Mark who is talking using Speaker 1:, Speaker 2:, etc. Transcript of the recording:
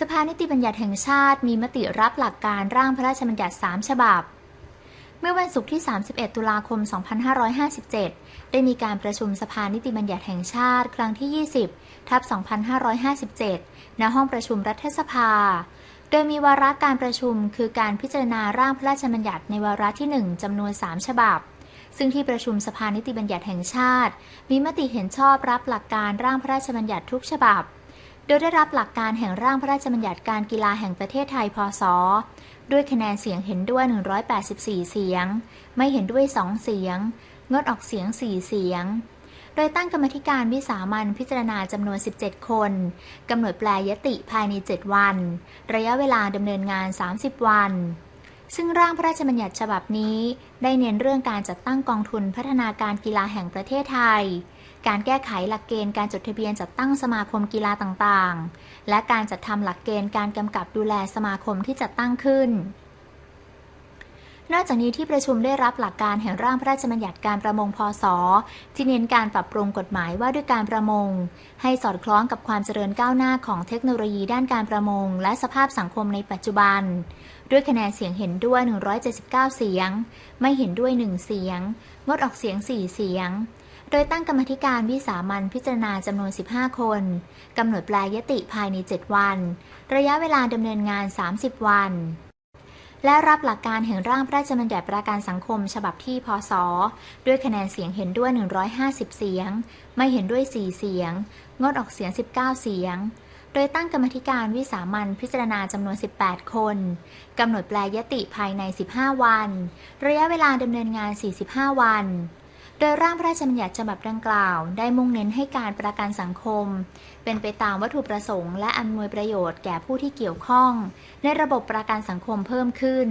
Speaker 1: สภานิติบัญญัติแห่งชาติมีมติรับหลักการร่างพระราชบัญญัติ 3 ฉบับ เมื่อวันศุกร์ที่ 31 ตุลาคม 2557 ได้มีการประชุมสภานิติบัญญัติแห่งชาติครั้งที่ 20 ทับ 2557 ณ ห้องประชุมรัฐสภา โดยมีวาระการประชุมคือการพิจารณาร่างพระราชบัญญัติในวาระที่ 1 จำนวน 3 ฉบับซึ่งที่ประชุมสภานิติบัญญัติแห่งชาติ มีมติเห็นชอบรับหลักการร่างพระราชบัญญัติทุกฉบับ โดยได้รับหลักการแห่งร่างพระราชบัญญัติการกีฬาแห่งประเทศไทย พศ ด้วยคะแนนเสียงเห็นด้วย 184 เสียง ไม่เห็นด้วย 2 เสียง งดออกเสียง 4 เสียง โดยตั้งกรรมธิการวิสามันพิจารณาจำนวน 17 คน กำหนดแปลยติภายใน 7 วัน ระยะเวลาดำเนินงาน 30 วัน ซึ่งร่างพระราชบัญญัติฉบับนี้ได้เน้นเรื่องการจัดตั้งกองทุนพัฒนาการกีฬาแห่งประเทศไทย การแก้ไขหลักเกณฑ์การจดทะเบียนจัดตั้งสมาคมกีฬาต่างๆ และการจัดทำหลักเกณฑ์การกำกับดูแลสมาคมที่จัดตั้งขึ้น นอกจากนี้ที่ประชุมได้รับหลักการแห่งร่างพระราชบัญญัติการประมงพศ ที่เน้นการปรับปรุงกฎหมายว่าด้วยการประมง ให้สอดคล้องกับความเจริญก้าวหน้าของเทคโนโลยีด้านการประมง และสภาพสังคมในปัจจุบัน ด้วยคะแนนเสียงเห็นด้วย 179 เสียง ไม่เห็นด้วย 1 เสียง งดออกเสียง 4 เสียงโดยตั้งกรรมธิการวิสามันพิจารณาจำนวน 15 คน กำหนดแปลยติภายใน 7 วัน ระยะเวลาดำเนินงาน 30 วัน และรับหลักการแห่งร่างพระราชบัญญัติประกันสังคม ฉบับที่พศ ด้วยคะแนนเสียงเห็นด้วย 150 เสียง ไม่เห็นด้วย 4 เสียง งดออกเสียง 19 เสียง โดยตั้งกรรมธิการวิสามันพิจารณาจำนวน 18 คน กำหนดแปลยติภายใน 15 วัน ระยะเวลาดำเนินงาน 45 วัน โดยร่างพระราชบัญญัติฉบับดังกล่าว ได้มุ่งเน้นให้การประกันสังคม เป็นไปตามวัตถุประสงค์และอำนวยประโยชน์แก่ผู้ที่เกี่ยวข้อง ในระบบประกันสังคมเพิ่มขึ้น